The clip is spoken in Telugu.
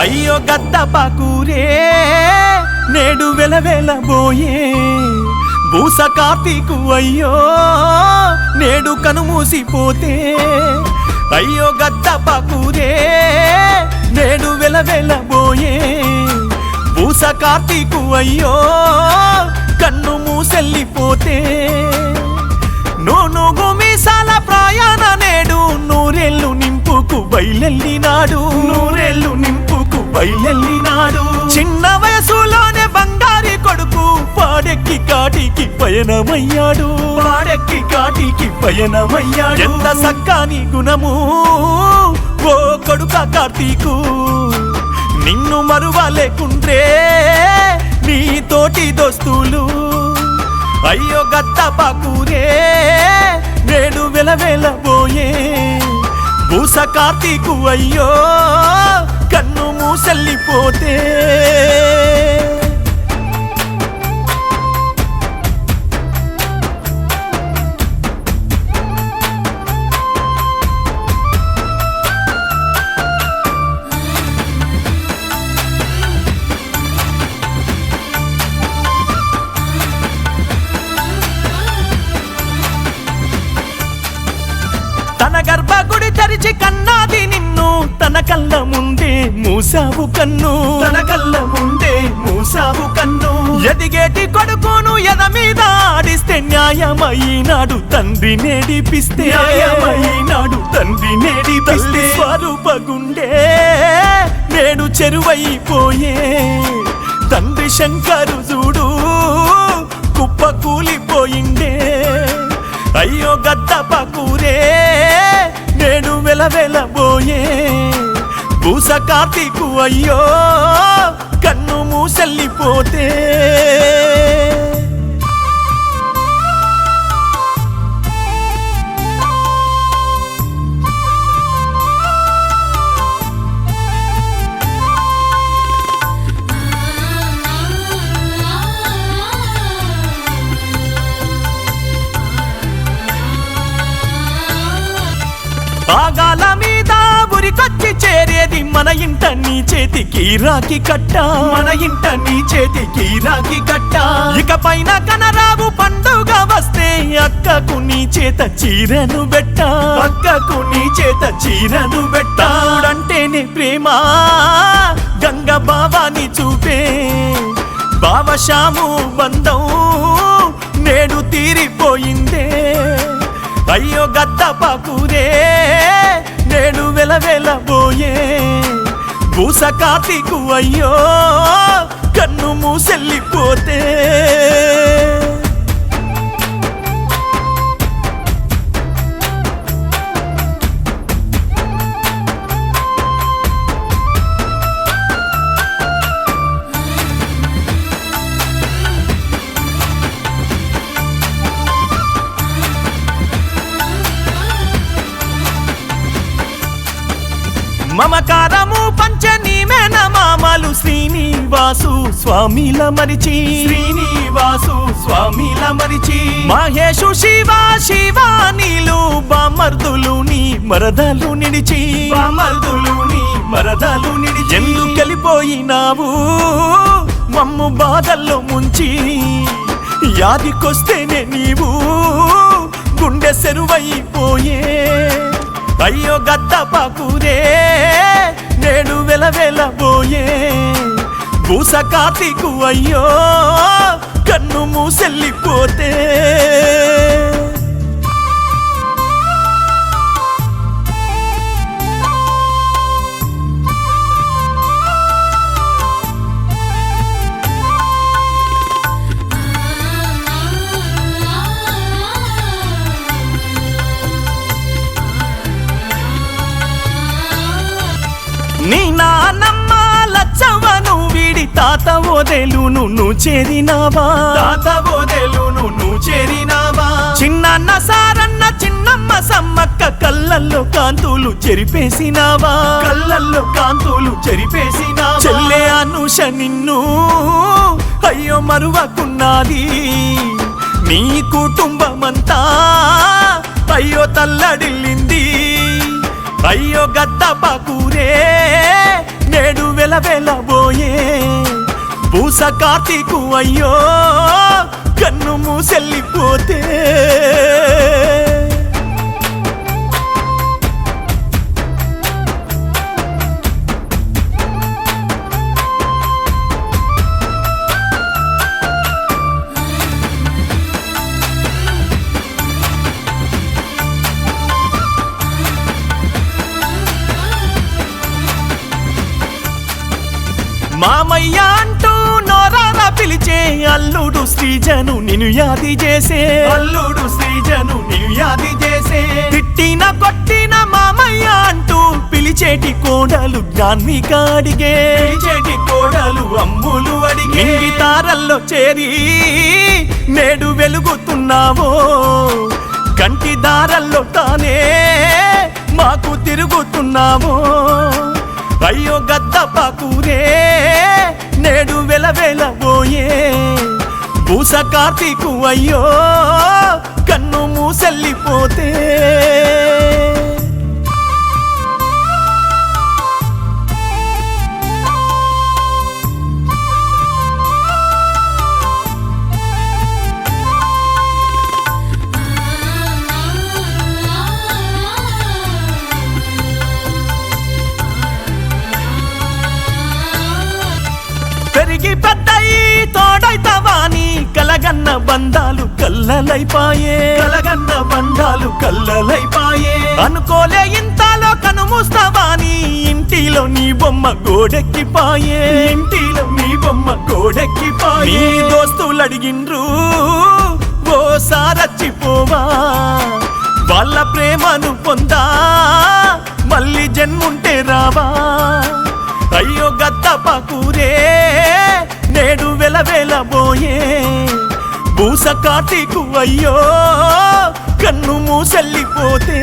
అయ్యో గద్ద పాకూరే నేడు వెలవెలబోయే. భూస కార్తీకు అయ్యో నేడు కనుమూసిపోతే. అయ్యో గద్ద పాకూరే నేడు వెలవెలబోయే. భూస కార్తీకు అయ్యో కన్ను మూసెల్లిపోతే. నూను గుమిసాల ప్రయాణ నేడు నూరెళ్ళు నింపుకు బయలెళ్ళినాడు బయలెళ్ళినాడు చిన్న వయసులోనే బంగారి కొడుకు పాడెక్కి కాటికి పయనమయ్యాడు. పాడెక్కి కాటికి పయనమయ్యాడు. ఎంత సక్కాని గుణము? ఓ కొడుక కార్తీకు నిన్ను మరువలేకుండ్రే నీ తోటి దోస్తులు. అయ్యో గత్త పాకూరే నేడు వెలవెలబోయే. బూస కార్తీకు అయ్యో చల్లిపోతే తన గర్భగుడి తెరిచి కన్నాది తన కళ్ళ ముందే మూసావు కన్ను. తన కళ్ళ ముందే మూసావు కన్ను. ఎదిగేటి కొడుకును ఎద మీద ఆడిస్తే న్యాయమైనాడు తండ్రి నేడిపిస్తే. న్యాయమైనాడు తండ్రి నేడిపిస్తే. స్వరూప గుండె నేడు చెరువైపోయే. తండ్రి శంకరు చూడు కుప్ప కూలిపోయిండే. అయ్యో గద్ద పకూరే నేడు వెలవెలబోయే పూస కార్తీకు అయ్యో చేరేది మన ఇంట నీ చేతికి రాకి కట్ట. మన ఇంట నీ చేతికి రాకి కట్ట. ఇక పైన కనరావు పండుగ వస్తే అక్కకు నీ చేత చీరను బెట్ట అక్కకు నీ చేత చీరను బెట్ట అంటేనే ప్రేమ గంగ బావాని చూపే. బావశాము బంధం నేడు తీరిపోయిందే. అయ్యో గద్ద పాకూరే నేడు వెలవెలబోయే. పూస కార్తీకు అయ్యో కన్ను మూసెళ్ళిపోతే. మమకారము పంచే శ్రీనివాసు స్వామిల మరిచి. శ్రీనివాసు స్వామిల మరిచి. మహేషు శివ శివ నీలు బామర్దులు నీ మరదలు నిడిచి. బామర్దులు నీ మరదలు నిడిచి. ఎందుకెళ్ళిపోయినావు మమ్ము బాధల్లో ముంచి. యాదికొస్తేనే నీవు గుండె సెరువైపోయే. అయ్యో గద్ద పాకూరే నేడు వెలవెలబోయే పూస కార్తీకు అయ్యో కన్ను మూసెల్లిపో తాత ఓదెలును నువ్వు చేరినావా? తాత ఓదెలును నువ్వు చేరినావా? చిన్నన్న సారన్న చిన్నమ్మ సమ్మక్క కళ్ళల్లో కాంతులు చెరిపేసినావా? కళ్ళల్లో కాంతులు చెరిపేసినావా? చెల్లె అనుష నిన్ను అయ్యో మరువకున్నది. నీ కుటుంబమంతా అయ్యో తల్లడిల్లింది. అయ్యో గద్ద పాకూరే కార్తీకు అయ్యో కన్ను మూసెళ్ళిపోతే. మామయ్య అంటూ నోరార పిలిచే అల్లుడు శ్రీజను నిన్ను యాది చేసే. అల్లుడు శ్రీజను నిన్ను యాది చేసే. తిట్టిన కొట్టిన మామయ్య అంటూ పిలిచేటి కోడలు జ్ఞాన్ని కాడిగే. పిలిచేటి కోడలు అమ్ములు అడిగే. తారల్లో చేరి నేడు వెలుగుతున్నావో. కంటి దారల్లో తానే మాకు తిరుగుతున్నావో. అయ్యో గద్ద పాకురే నేడు వెలవెలబోయే. పూస కార్తీకు అయ్యో కలగన్న బంధాలు కల్లలైపాయే. కలగన్న బంధాలు కల్లలైపాయే. అనుకోలే ఇంతలో కనుమూస్తావాని ఇంటిలో నీ బొమ్మ గోడెక్కిపాయే. ఇంటిలో నీ బొమ్మ గోడెక్కిపాయే. పాయే దోస్తులు అడిగిండ్రు ఓ సారచ్చిపోవా. వాళ్ళ ప్రేమను పొందా. మళ్ళీ జన్ముంటే రావా. అయ్యో గత్త పాకూరే బూస కార్తీకు అయ్యో కన్ను మూసల్లిపోతే.